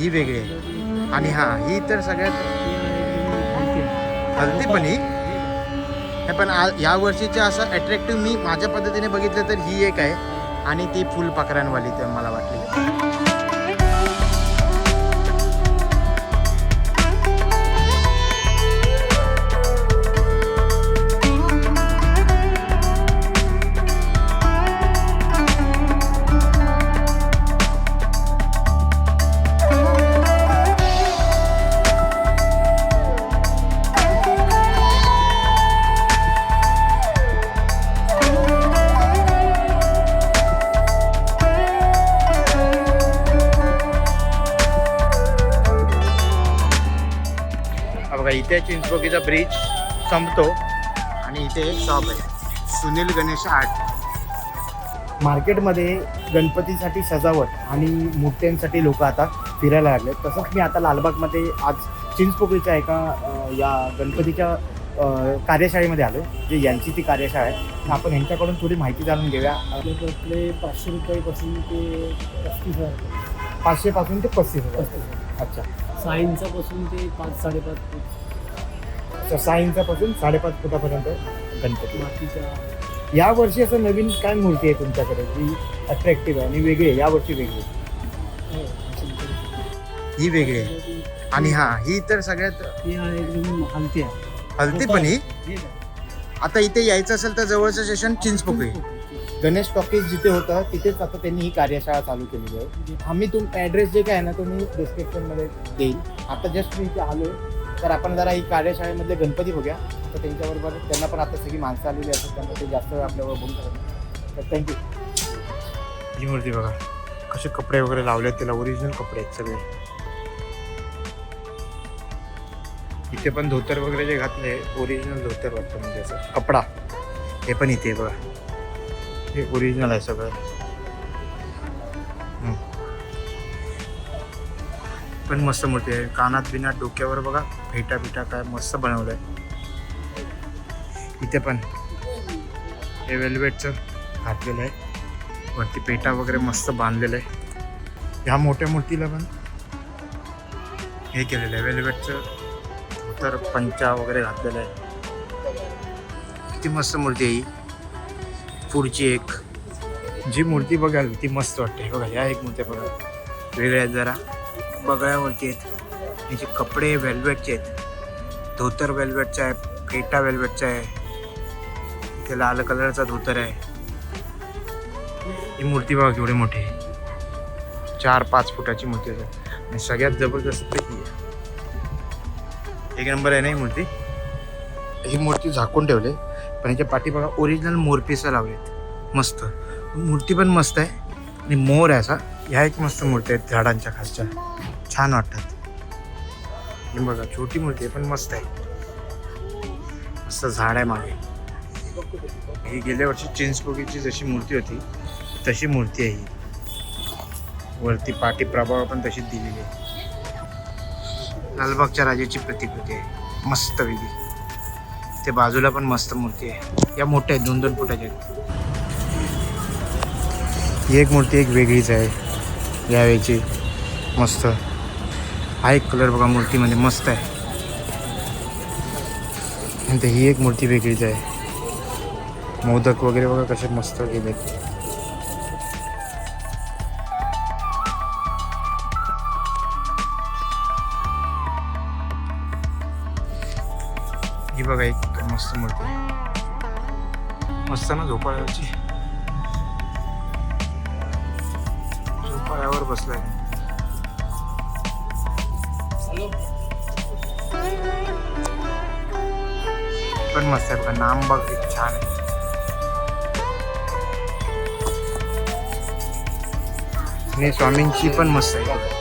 ही वेगळी आहे. आणि हा ही तर सगळ्यात हलती पण ही. हे पण आ- या वर्षीच्या असं अट्रॅक्टिव्ह मी माझ्या पद्धतीने बघितलं तर ही एक आहे. आणि ती फुलपाखरांवाली तर मला वाटली. इथे चिंचपोकीचा ब्रिज संपतो. आणि इथे एक शॉप आहे. सुनील गणेश आर्ट मार्केटमध्ये गणपतीसाठी सजावट आणि मूर्त्यांसाठी लोक आता फिरायला लागले तसंच मी आता लालबागमध्ये आज चिंचपोकळीच्या एका या गणपतीच्या कार्यशाळेमध्ये आलो जे यांची ती कार्यशाळा आहे. आपण यांच्याकडून थोडी माहिती जाणून घेऊया. आपले पाचशे रुपयापासून ते पस्तीस हजार. पाचशेपासून ते पस्तीस हजार. अच्छा. सायन्सचा पासून ते पाच साडेपाच. तर सहा इंचापासून साडेपाच फुटापर्यंत गणपती. या वर्षी असं नवीन काय मूर्ती आहे तुमच्याकडे जी अट्रॅक्टिव्ह आहे आणि वेगळी आहे? या वर्षी वेगळी आहे. हो, वेगळी आहे. आणि हा ही तर सगळ्यात हलती आहे. हलती पण ही? आता इथे यायचं असेल तर जवळचं स्टेशन चिंचपोकळी. गणेश टॉकीज जिथे होतं तिथेच आता त्यांनी ही कार्यशाळा चालू केलेली आहे. आम्ही तुम ॲड्रेस जे काय आहे ना तो मी डिस्क्रिप्शनमध्ये देईल. आता जस्ट मी इथे आलो तर आपण जरा ही कार्यशाळेमधले गणपती बघूया. तर त्यांच्याबरोबर त्यांना पण आता सगळी माणसं आलेली असतात त्यांना ते जास्त वेळ आपल्यावर बोलून तर थँक्यू ही मूर्ती बघा कसे कपडे वगैरे लावले त्याला ओरिजिनल कपडे आहेत सगळे. इथे पण धोतर वगैरे जे घातले ओरिजिनल धोतर वाटतं म्हणजे असं. कपडा. हे पण इथे बघा. हे ओरिजिनल आहे सगळं. पण मस्त मूर्ती आहे. कानात बिनात डोक्यावर बघा फेटा बिटा काय मस्त बनवलंय. इथे पण हे वेल्वेटचं घातलेलं आहे. वरती पेटा वगैरे मस्त बांधलेलं आहे. ह्या मोठ्या मूर्तीला पण हे केलेलं आहे. वेल्वेटचं तर पंचा वगैरे घातलेलं आहे. किती मस्त मूर्ती आहे ही. पुढची एक. जी मूर्ती बघाल ती मस्त वाटते. बघा ह्या एक मूर्ती बघा. वेगळ्या आहेत जरा. बगळ्यावरती आहेत. त्याचे कपडे वेल्वेटचे आहेत. धोतर वेल्वेटचा आहे फेटा वेल्वेटचा आहे. इथे लाल कलरचा धोतर आहे. ही मूर्ती बघा केवढी मोठी आहे. चार पाच फुटाची मूर्ती आहे. आणि सगळ्यात जबरदस्त ही आहे. एक नंबर आहे ना ही मूर्ती? ही मूर्ती झाकून ठेवले. पण याच्या पाठी बघा ओरिजिनल मोरपिसं लावलेत. मस्त. मूर्ती पण मस्त आहे. आणि मोर आहे असा. ह्या एक मस्त मूर्ती आहेत झाडांच्या खालच्या. छान वाटतात. हे बघा छोटी मूर्ती आहे पण मस्त आहे. मस्त झाड आहे मागे. ही गेल्या वर्षी चिंचपोकीची जशी मूर्ती होती तशी मूर्ती आहे ही. वरती पाठी प्रभाव पण तशीच दिलेली आहे. लालबागच्या राजाची प्रतिकृती आहे. मस्त वेगळी. ते बाजूला पण मस्त मूर्ती आहे. या मोठ्या आहेत दोन दोन फुटाच्या आहेत. ही एक मूर्ती एक वेगळीच आहे. यावेळची. मस्त. हा एक कलर बघा मूर्तीमध्ये मस्त आहे. नंतर ही एक मूर्ती वेगळीच आहे. मोदक वगैरे बघा कसे मस्त गेले ही बघा एक मस्त मूर्ती. मस्त ना झोपाळ्यावरची? झोपाळ्यावर बसलाय. पण मस्त आहे बघा नाम बघ छान आहे. आणि स्वामींची पण मस्त आहे.